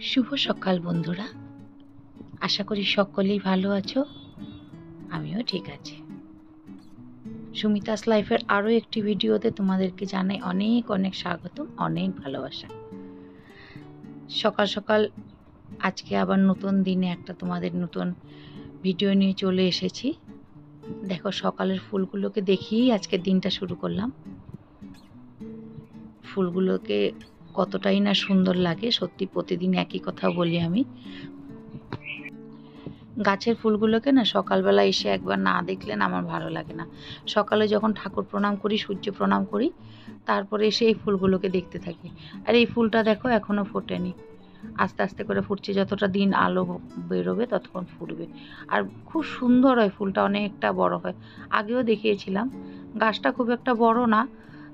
শুভ সকাল বন্ধুরা। আশা করি সকলেই ভালো আছো। আমিও ঠিক আছি। সুমিতাস লাইফের আরও একটি ভিডিওতে তোমাদেরকে জানাই অনেক অনেক স্বাগতম, অনেক ভালোবাসা। সকাল সকাল আজকে আবার নতুন দিনে একটা তোমাদের নতুন ভিডিও নিয়ে চলে এসেছি। দেখো সকালের ফুলগুলোকে দেখিয়েই আজকে দিনটা শুরু করলাম। ফুলগুলোকে কতটাই না সুন্দর লাগে, সত্যি প্রতিদিন একই কথা বলি আমি। গাছের ফুলগুলোকে না সকালবেলা এসে একবার না দেখলে না আমার ভালো লাগে না। সকালে যখন ঠাকুর প্রণাম করি, সূর্য প্রণাম করি, তারপরে এসে এই ফুলগুলোকে দেখতে থাকি। আর এই ফুলটা দেখো এখনও ফোটেনি। আস্তে আস্তে করে ফুটছে, যতটা দিন আলো বেরোবে ততক্ষণ ফুটবে। আর খুব সুন্দর হয় ফুলটা, অনেকটা বড় হয়। আগেও দেখিয়েছিলাম। গাছটা খুব একটা বড় না,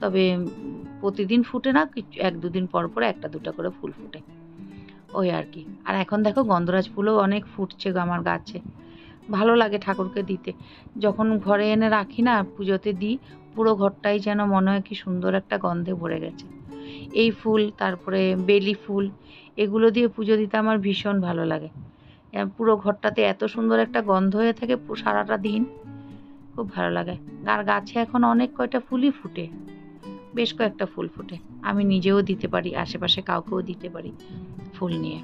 তবে প্রতিদিন ফুটে না এক দুদিন পর পর একটা দুটো করে ফুল ফুটে। ওই আর কি। আর এখন দেখো গন্ধরাজ ফুলও অনেক ফুটছে আমার গাছে। ভালো লাগে ঠাকুরকে দিতে। যখন ঘরে এনে রাখি না, পুজোতে দিই, পুরো ঘরটাই যেন মনে হয় কি সুন্দর একটা গন্ধে ভরে গেছে। এই ফুল, তারপরে বেলি ফুল, এগুলো দিয়ে পুজো দিতে আমার ভীষণ ভালো লাগে। পুরো ঘরটাতে এত সুন্দর একটা গন্ধ হয়ে থাকে সারাটা দিন। খুব ভালো লাগে। আর গাছে এখন অনেক কয়টা ফুলই ফুটে। বেশ কয়েকটা ফুল ফুটে। আমি নিজেও দিতে পারি, আশেপাশে কাউকেও দিতে পারি ফুল নিয়ে।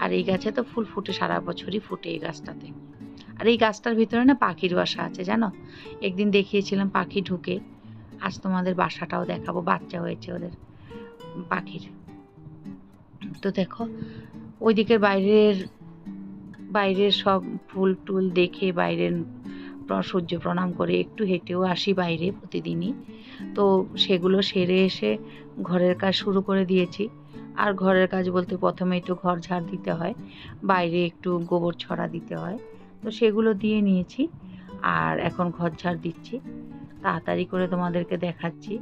আর এই গাছে তো ফুল ফুটে, সারা বছরই ফুটে এই গাছটাতে। আর এই গাছটার ভিতরে না পাখির বাসা আছে, জানো? একদিন দেখিয়েছিলাম পাখি ঢুকে, আজ তোমাদের বাসাটাও দেখাবো, বাচ্চা হয়েছে ওদের, পাখির। তো দেখো, ওই দিকের বাইরের বাইরের সব ফুল টুল দেখে, বাইরের সূর্য প্রণাম করে একটু হেঁটেও আসি বাইরে প্রতিদিনই। তো সেগুলো সেরে এসে ঘরের কাজ শুরু করে দিয়েছি। আর ঘরের কাজ বলতে প্রথমে একটু ঘর ঝাড় দিতে হয়, বাইরে একটু গোবর ছড়া দিতে হয়। তো সেগুলো দিয়ে নিয়েছি আর এখন ঘর ঝাড় দিচ্ছি। তাড়াতাড়ি করে তোমাদেরকে দেখাচ্ছি।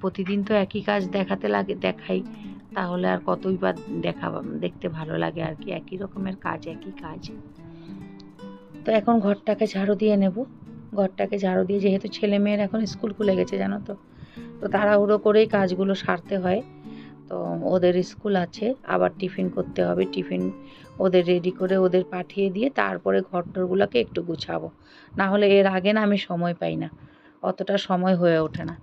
প্রতিদিন তো একই কাজ দেখাতে লাগে, দেখাই। তাহলে আর কতই বা দেখা, দেখতে ভালো লাগে আর কি। একই রকমের কাজ, একই কাজ। তো এখন ঘরটাকে ঝাড়ু দিয়ে নেব। ঘরটাকে ঝাড়ু দিয়ে, যেহেতু ছেলে মেয়ের এখন স্কুল খুলে গেছে, জানো তো। তো তাড়াহুড়ো করেই কাজগুলো সারতে হয়। তো ওদের স্কুল আছে, আবার টিফিন করতে হবে। টিফিন ওদের রেডি করে ওদের পাঠিয়ে দিয়ে তারপরে ঘরটরগুলোকে একটু গুছাবো। না হলে এর আগে না আমি সময় পাই না। অতটা সময় হয়ে ওঠে না।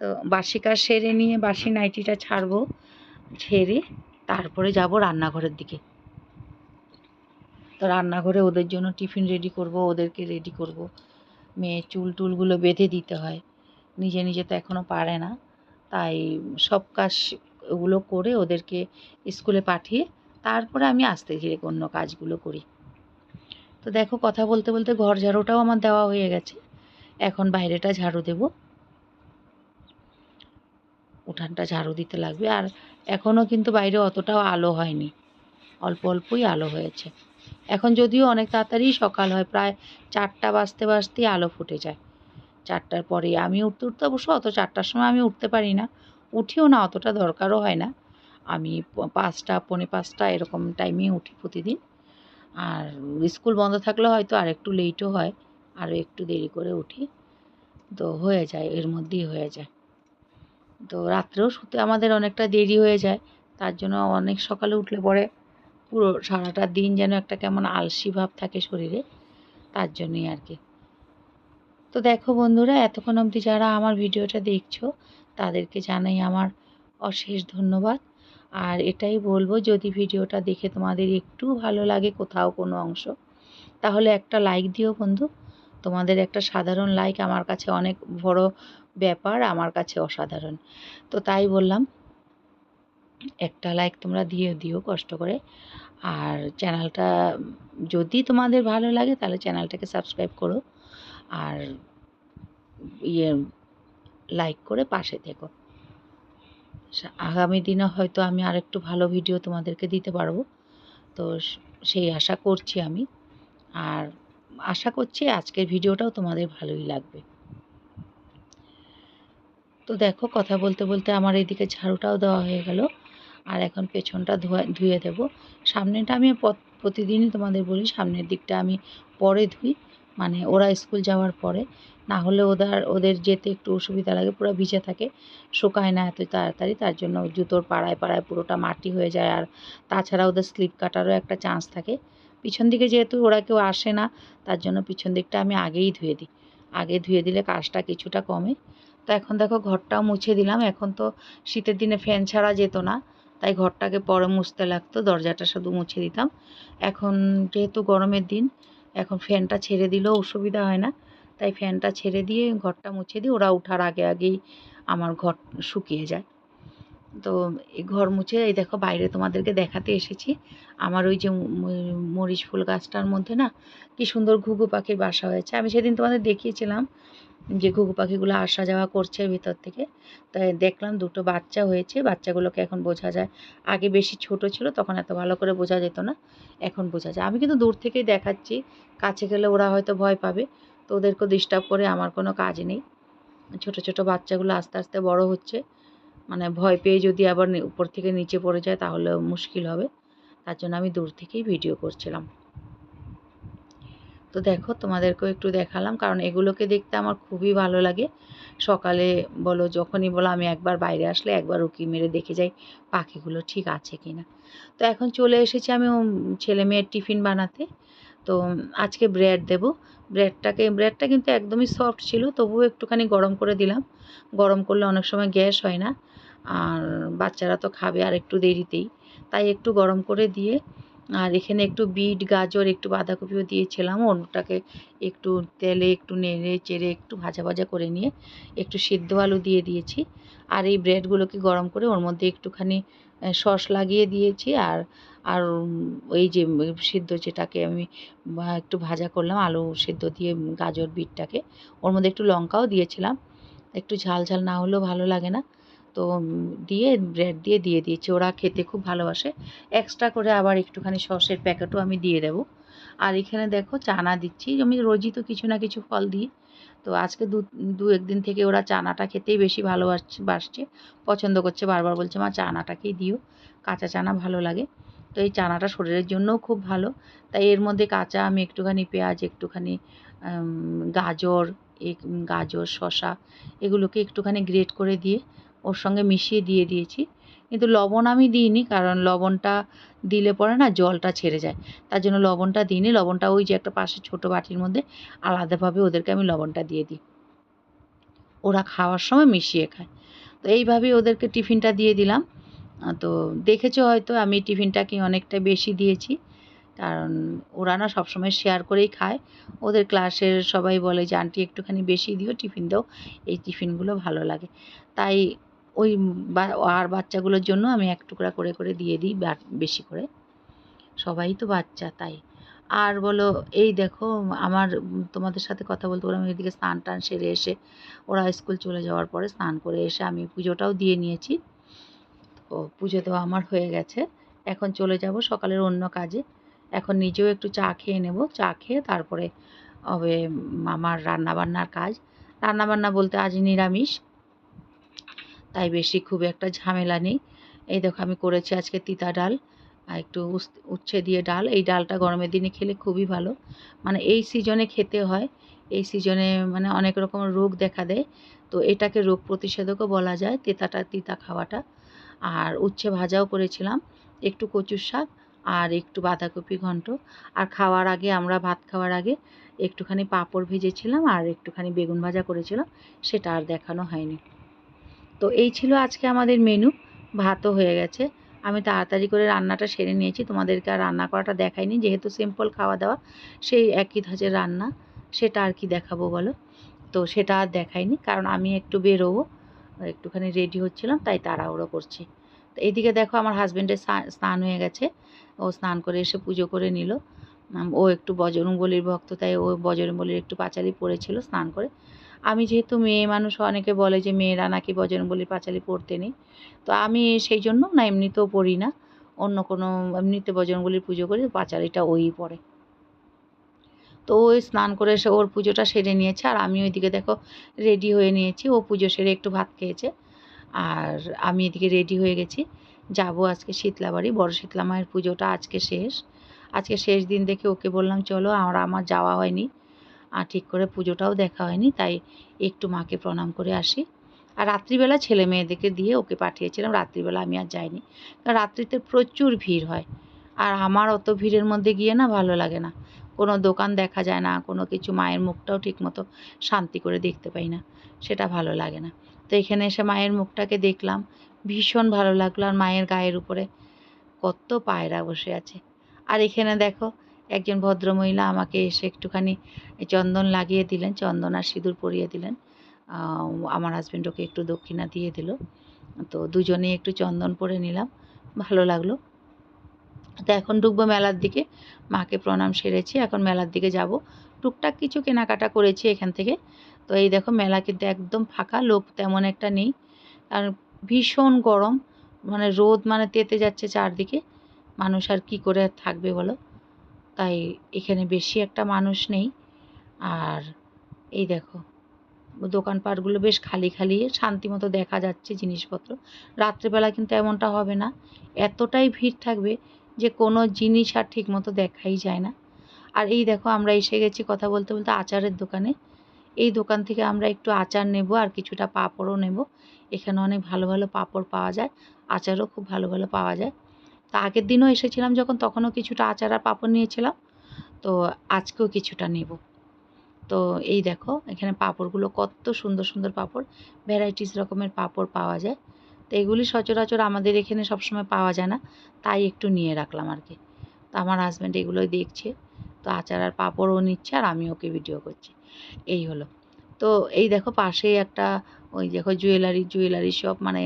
তো বাসি কাজ সেরে নিয়ে, বাসি নাইটিটা ছাড়বো, ছেড়ে তারপরে যাব রান্নাঘরের দিকে। তো রান্নাঘরে ওদের জন্য টিফিন রেডি করব, ওদেরকে রেডি করব। মেয়ে চুল টুলগুলো বেঁধে দিতে হয়। নিজে নিজে তো এখনও পারে না। তাই সব কাজ ওগুলো করে ওদেরকে স্কুলে পাঠিয়ে তারপরে আমি আস্তে ধীরে অন্য কাজগুলো করি। তো দেখো কথা বলতে বলতে ঘর ঝাড়ুটাও আমার দেওয়া হয়ে গেছে। এখন বাইরেটা ঝাড়ু দেব। উঠানটা ঝাড়ু দিতে লাগবে। আর এখনও কিন্তু বাইরে অতটাও আলো হয়নি। অল্প অল্পই আলো হয়েছে। এখন যদিও অনেক তাড়াতাড়ি সকাল হয়, প্রায় চারটা বাজতে বাজতেই আলো ফুটে যায়। চারটার পরে আমি উঠতে উঠতে অবশ্য অত চারটার সময় আমি উঠতে পারি না, উঠিও না, অতটা দরকারও হয় না। আমি পাঁচটা, পৌনে পাঁচটা এরকম টাইমেই উঠি প্রতিদিন। আর স্কুল বন্ধ থাকলে হয়তো আর একটু লেটও হয়, আরও একটু দেরি করে উঠি। তো হয়ে যায়, এর মধ্যেই হয়ে যায়। তো রাত্রেও শুতে আমাদের অনেকটা দেরি হয়ে যায়, তার জন্য অনেক সকালে উঠলে পরে পুরো সারাটা দিন যেন একটা কেমন আলসি ভাব থাকে শরীরে, তার জন্যই আর কি। তো দেখো বন্ধুরা, এতক্ষণ অবধি যারা আমার ভিডিওটা দেখছ, তাদেরকে জানাই আমার অশেষ ধন্যবাদ। আর এটাই বলব, যদি ভিডিওটা দেখে তোমাদের একটু ভালো লাগে কোথাও কোনো অংশ, তাহলে একটা লাইক দিও বন্ধু। তোমাদের একটা সাধারণ লাইক আমার কাছে অনেক বড় ব্যাপার, আমার কাছে অসাধারণ। তো তাই বললাম একটা লাইক তোমরা দিয়ে দিও কষ্ট করে। আর চ্যানেলটা যদি তোমাদের ভালো লাগে তাহলে চ্যানেলটাকে সাবস্ক্রাইব করো। আর ইয়ে লাইক করে পাশে থেকো। আগামী দিনে হয়তো আমি আরেকটু ভালো ভিডিও তোমাদেরকে দিতে পারব। তো সেই আশা করছি আমি। আর আশা করছি আজকের ভিডিওটাও তোমাদের ভালোই লাগবে। তো দেখো কথা বলতে বলতে আমার এদিকে ঝাড়ুটাও দেওয়া হয়ে গেল। আর এখন পেছনটা ধোয়া, ধুয়ে দেবো। সামনেটা আমি প্রতিদিনই তোমাদের বলি, সামনের দিকটা আমি পরে ধুই। মানে ওরা স্কুল যাওয়ার পরে। না হলে ওদের ওদের যেতে একটু অসুবিধা লাগে, পুরো ভিজে থাকে। শুকায় না এত তাড়াতাড়ি, তার জন্য জুতোর পাড়ায় পাড়ায় পুরোটা মাটি হয়ে যায়। আর তাছাড়া ওদের স্লিপ কাটারও একটা চান্স থাকে। পিছন দিকে যেহেতু ওরা কেউ আসে না, তার জন্য পিছন দিকটা আমি আগেই ধুয়ে দিই। আগে ধুয়ে দিলে কাজটা কিছুটা কমে। তো এখন দেখো ঘরটাও মুছে দিলাম। এখন তো শীতের দিনে ফ্যান ছাড়া যেত না। তাই ঘরটাকে পরে মুছতে লাগতো, দরজাটা শুধু মুছে দিতাম। এখন যেহেতু গরমের দিন, এখন ফ্যানটা ছেড়ে দিলেও অসুবিধা হয় না। তাই ফ্যানটা ছেড়ে দিয়ে ঘরটা মুছে দিই, ওরা ওঠার আগে আগেই আমার ঘর শুকিয়ে যায়। তো এই ঘর মুছে, এই দেখো বাইরে তোমাদেরকে দেখাতে এসেছি। আমার ওই যে মরিচ ফুল গাছটার মধ্যে না, কি সুন্দর ঘুঘু পাখির বাসা হয়েছে। আমি সেদিন তোমাদের দেখিয়েছিলাম যে ঘুঘু পাখিগুলো আসা যাওয়া করছে ভিতর থেকে, তাই দেখলাম দুটো বাচ্চা হয়েছে, বাচ্চাগুলোকে এখন বোঝা যায়। আগে বেশি ছোট ছিল, তখন এত ভালো করে বোঝা যেত না, এখন বোঝা যায়। আমি কিন্তু দূর থেকেই দেখাচ্ছি, কাছে গেলে ওরা হয়তো ভয় পাবে, তো ওদেরকে ডিস্টার্ব করে আমার কোনো কাজ নেই। ছোট ছোট বাচ্চাগুলো আস্তে আস্তে বড় হচ্ছে মানে ভয় পেয়ে যদি আবার উপর থেকে নিচে পড়ে যায় তাহলে মুশকিল হবে। তার জন্য আমি দূর থেকেই ভিডিও করছিলাম। তো দেখো তোমাদেরকেও একটু দেখালাম, কারণ এগুলোকে দেখতে আমার খুবই ভালো লাগে। সকালে বলো, যখনই বলো, আমি একবার বাইরে আসলে একবার উকি মেরে দেখে যাই পাখিগুলো ঠিক আছে কি না তো এখন চলে এসেছি আমি ছেলে মেয়ের টিফিন বানাতে। তো আজকে ব্রেড দেব। ব্রেডটাকে, ব্রেডটা কিন্তু একদমই সফট ছিল, তবুও একটুখানি গরম করে দিলাম। গরম করলে অনেক সময় গ্যাস হয় না, আর বাচ্চারা তো খাবে আর একটু দেরিতেই। তাই একটু গরম করে দিয়ে আর এখানে একটু বিট, গাজর, একটু বাঁধাকপিও দিয়েছিলাম। ওটাকে একটু তেলে একটু নেড়ে চেড়ে একটু ভাজা ভাজা করে নিয়ে একটু সিদ্ধ আলু দিয়ে দিয়েছি। আর এই ব্রেডগুলোকে গরম করে ওর মধ্যে একটুখানি সস লাগিয়ে দিয়েছি। আর আর এই যে সিদ্ধ যেটাকে আমি একটু ভাজা করলাম, আলু সিদ্ধ দিয়ে গাজর বিটটাকে, ওর মধ্যে একটু লঙ্কাও দিয়েছিলাম। একটু ঝাল ঝাল না হলেও ভালো লাগে না। তো দিয়ে ব্রেড দিয়ে দিয়ে দিয়েছি। ওরা খেতে খুব ভালোবাসে। এক্সট্রা করে আবার একটুখানি সসের প্যাকেটও আমি দিয়ে দেবো। আর এখানে দেখো চানা দিচ্ছি। আমি রোজই তো কিছু না কিছু ফল দিই। তো আজকে দু দু একদিন থেকে ওরা চানাটা খেতেই বেশি ভালোবাসছে, বাসছে। পছন্দ করছে, বারবার বলছে, মা, চানাটাকেই দিও। কাঁচা চানা ভালো লাগে। তো এই চানাটা শরীরের জন্যও খুব ভালো। তাই এর মধ্যে কাঁচা আমি একটুখানি পেঁয়াজ, একটুখানি গাজর গাজর শশা এগুলোকে একটুখানি গ্রেট করে দিয়ে ওর সঙ্গে মিশিয়ে দিয়ে দিয়েছি। কিন্তু লবণ আমি দিইনি, কারণ লবণটা দিলে পরে না জলটা ছেড়ে যায়। তার জন্য লবণটা দিইনি। লবণটা ওই যে একটা পাশে ছোটো বাটির মধ্যে আলাদাভাবে ওদেরকে আমি লবণটা দিয়ে দিই। ওরা খাওয়ার সময় মিশিয়ে খায়। তো এইভাবেই ওদেরকে টিফিনটা দিয়ে দিলাম। তো দেখেছ হয়তো আমি টিফিনটাকে অনেকটা বেশি দিয়েছি। কারণ ওরা না সবসময় শেয়ার করেই খায়। ওদের ক্লাসের সবাই বলে যে, আন্টি, একটুখানি বেশি দিও, টিফিন দাও। এই টিফিনগুলো ভালো লাগে। তাই ওই আর বাচ্চাগুলোর জন্য আমি এক টুকরা করে করে দিয়ে দিই বেশি করে। সবাই তো বাচ্চা, তাই। আর বলো, এই দেখো, আমার, তোমাদের সাথে কথা বলতে বলে আমি এদিকে স্নান টান সেরে এসে, ওরা স্কুল চলে যাওয়ার পরে স্নান করে এসে আমি পুজোটাও দিয়ে নিয়েছি। তো পুজো দেওয়া আমার হয়ে গেছে। এখন চলে যাব সকালের অন্য কাজে। এখন নিজেও একটু চা খেয়ে নেব। চা খেয়ে তারপরে হবে আমার রান্নাবান্নার কাজ। রান্নাবান্না বলতে আজ নিরামিষ। তাই বেশি খুব একটা ঝামেলা নেই। এই দেখো আমি করেছি আজকে তিতা ডাল আর একটু উচ্ছে দিয়ে ডাল। এই ডালটা গরমের দিনে খেলে খুবই ভালো। মানে এই সিজনে খেতে হয়। এই সিজনে মানে অনেক রকম রোগ দেখা দেয়। তো এটাকে রোগ প্রতিষেধকও বলা যায়, তেতাটা, তিতা খাওয়াটা। আর উচ্ছে ভাজাও করেছিলাম, একটু কচুর শাক আর একটু বাঁধাকপি ঘন্ট। আর খাওয়ার আগে, আমরা ভাত খাওয়ার আগে একটুখানি পাঁপড় ভেজেছিলাম আর একটুখানি বেগুন ভাজা করেছিলাম। সেটা আর দেখানো হয়নি। তো এই ছিল আজকে আমাদের মেনু ভাতও হয়ে গেছে। আমি তাড়াতাড়ি করে রান্নাটা সেরে নিয়েছি, তোমাদেরকে আর রান্না করাটা দেখাইনি, যেহেতু সিম্পল খাওয়া দাওয়া, সেই একই ধাঁচের রান্না, সেটা আর কি দেখাবো বলো? তো সেটা আর দেখাইনি, কারণ আমি একটু বেরোবো, একটুখানি রেডি হচ্ছিলাম, তাই তাড়াহুড়ো করছি। তো এইদিকে দেখো আমার হাজব্যান্ডের স্নান হয়ে গেছে, ও স্নান করে এসে পুজো করে নিল। ও একটু বজরঙ্গলির ভক্ত, তাই ও বজরঙ্গলির একটু পাঁচালি পড়েছিল স্নান করে। আমি যেহেতু মেয়ে, মানুষ অনেকে বলে যে মেয়েরা নাকি বজরংবলির পাঁচালি পড়তে নেই। তো আমি সেই জন্য না এমনিতেও পড়ি না। অন্য কোনো, এমনিতে বজরংবলির পুজো করি পাঁচালিটা ওই পড়ে। তো ওই স্নান করে এসে ওর পুজোটা সেরে নিয়েছে। আর আমি ওইদিকে দেখো রেডি হয়ে নিয়েছি। ও পুজো সেরে একটু ভাত খেয়েছে। আর আমি এদিকে রেডি হয়ে গেছি। যাব আজকে শীতলা বাড়ি। বড় শীতলা মায়ের পুজোটা আজকে শেষ। আজকে শেষ দিন দেখে ওকে বললাম, চলো, আমরা, আমার যাওয়া হয়নি। আর ঠিক করে পুজোটাও দেখা হয়নি, তাই একটু মাকে প্রণাম করে আসি। আর রাত্রিবেলা ছেলে মেয়েদেরকে দিয়ে ওকে পাঠিয়েছিলাম, রাত্রিবেলা আমি আর যাইনি। কারণ রাত্রিতে প্রচুর ভিড় হয়। আর আমার অত ভিড়ের মধ্যে গিয়ে না ভালো লাগে না। কোনো দোকান দেখা যায় না, কোনো কিছু মায়ের মুখটাও ঠিকমতো শান্তি করে দেখতে পাই না, সেটা ভালো লাগে না। তো এখানে এসে মায়ের মুখটাকে দেখলাম, ভীষণ ভালো লাগল। আর মায়ের গায়ের উপরে কত পায়রা বসে আছে। আর এখানে দেখো একজন ভদ্রমহিলা আমাকে এসে একটুখানি চন্দন লাগিয়ে দিলেন, চন্দন আর সিঁদুর পরিয়ে দিলেন। আমার হাজব্যান্ড ওকে একটু দক্ষিণা দিয়ে দিল। তো দুজনেই একটু চন্দন পরে নিলাম, ভালো লাগল। তো এখন ঢুকবো মেলার দিকে, মাকে প্রণাম সেরেছি, এখন মেলার দিকে যাব। টুকটাক কিছু কেনাকাটা করেছি এখান থেকে। তো এই দেখো মেলা কিন্তু একদম ফাঁকা, লোক তেমন একটা নেই। আর ভীষণ গরম মানে রোদ মানে তেতে যাচ্ছে চারদিকে। মানুষ আর কি করে থাকবে বলো? তাই এখানে বেশি একটা মানুষ নেই। আর এই দেখো, দোকানপাটগুলো বেশ খালি খালি, শান্তি মতো দেখা যাচ্ছে জিনিসপত্র। রাত্রেবেলা কিন্তু এমনটা হবে না। এতটাই ভিড় থাকবে যে কোনো জিনিস আর ঠিক মতো দেখাই যায় না। আর এই দেখো, আমরা এসে গেছি কথা বলতে বলতে আচারের দোকানে। এই দোকান থেকে আমরা একটু আচার নেব আর কিছুটা পাঁপড়ও নেব। এখানে অনেক ভালো ভালো পাঁপড় পাওয়া যায়। আচারও খুব ভালো ভালো পাওয়া যায়। তা আগের দিনও এসেছিলাম যখন, তখনও কিছুটা আচার আর পাঁপড় নিয়েছিলাম। তো আজকেও কিছুটা নেব। তো এই দেখো, এখানে পাঁপড়গুলো কত সুন্দর সুন্দর পাঁপড় ভ্যারাইটিস রকমের পাঁপড় পাওয়া যায়। তো এগুলি সচরাচর আমাদের এখানে সবসময় পাওয়া যায় না, তাই একটু নিয়ে রাখলাম আর কি তো আমার হাজব্যান্ড এগুলোই দেখছে, তো আচার আর পাঁপড়ও নিচ্ছে আর আমি ওকে ভিডিও করছি। এই হলো। তো এই দেখো, পাশেই একটা ওই দেখো জুয়েলারি জুয়েলারি শপ মানে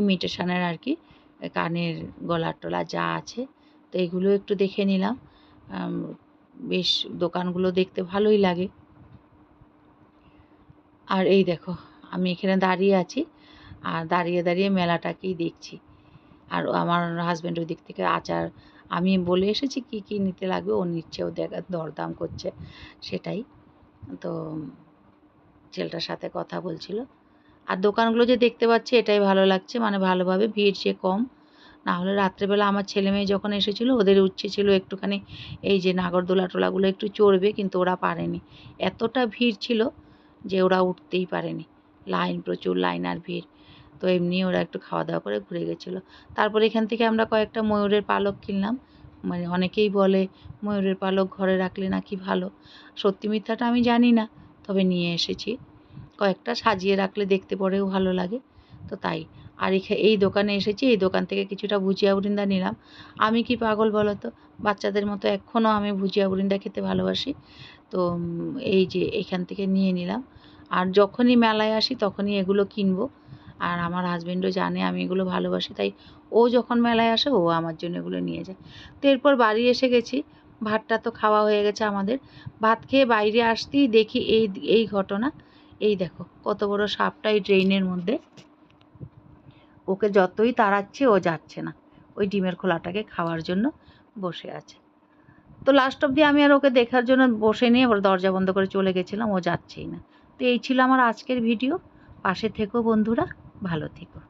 ইমিটেশনের আর কি কানের গলার টলা যা আছে, তো এগুলো একটু দেখে নিলাম। বেশ দোকানগুলো দেখতে ভালোই লাগে। আর এই দেখো, আমি এখানে দাঁড়িয়ে আছি আর দাঁড়িয়ে দাঁড়িয়ে মেলাটাকেই দেখছি। আর আমার হাজব্যান্ড ওই দিক থেকে আচার, আমি বলে এসেছি কি কি নিতে লাগবে, ও নিচ্ছে, ও দেখা দরদাম করছে, সেটাই। তো ছেলেটার সাথে কথা বলছিল। আর দোকানগুলো যে দেখতে পাচ্ছি, এটাই ভালো লাগছে। মানে ভালোভাবে ভিড় যে কম। না হলে রাত্রেবেলা আমার ছেলে মেয়ে যখন এসেছিল, ওদের উচ্ছে ছিল একটুখানি এই যে নাগরদোলা টোলাগুলো একটু চড়বে, কিন্তু ওরা পারেনি। এতটা ভিড় ছিল যে ওরা উঠতেই পারেনি। লাইন, প্রচুর লাইন আর ভিড়। তো এমনি ওরা একটু খাওয়া দাওয়া করে ঘুরে গেছিল। তারপর এখান থেকে আমরা কয়েকটা ময়ূরের পালক কিনলাম। মানে অনেকেই বলে, ময়ূরের পালক ঘরে রাখলে নাকি ভালো? সত্যি মিথ্যাটা আমি জানি না, তবে নিয়ে এসেছি। কয়েকটা সাজিয়ে রাখলে দেখতে পরেও ভালো লাগে। তো তাই। আর এই দোকানে এসেছি, এই দোকান থেকে কিছুটা ভুজিয়া বুরিন্দা নিলাম। আমি কি পাগল বলো তো বাচ্চাদের মতো এখনও আমি ভুজিয়া বুরিন্দা খেতে ভালোবাসি। তো এই যে এখান থেকে নিয়ে নিলাম। আর যখনই মেলায় আসি তখনই এগুলো কিনবো। আর আমার হাজবেন্ডও জানে আমি এগুলো ভালোবাসি। তাই ও যখন মেলায় আসে, ও আমার জন্য এগুলো নিয়ে যায়। তো এরপর বাড়ি এসে গেছি। ভাতটা তো খাওয়া হয়ে গেছে আমাদের। ভাত খেয়ে বাইরে আসতেই দেখি এই এই ঘটনা। এই দেখো, কত বড় সাপটা এই ড্রেনের মধ্যে। ওকে যতই তাড়াচ্ছে, ও যাচ্ছে না। ওই ডিমের খোলাটাকে খাওয়ার জন্য বসে আছে। তো লাস্ট অবধি আমি আর ওকে দেখার জন্য বসে নিয়ে ওর দরজা বন্ধ করে চলে গেছিলাম, ও যাচ্ছেই না। তো এই ছিল আমার আজকের ভিডিও পাশে থেকো বন্ধুরা, ভালো থেকো।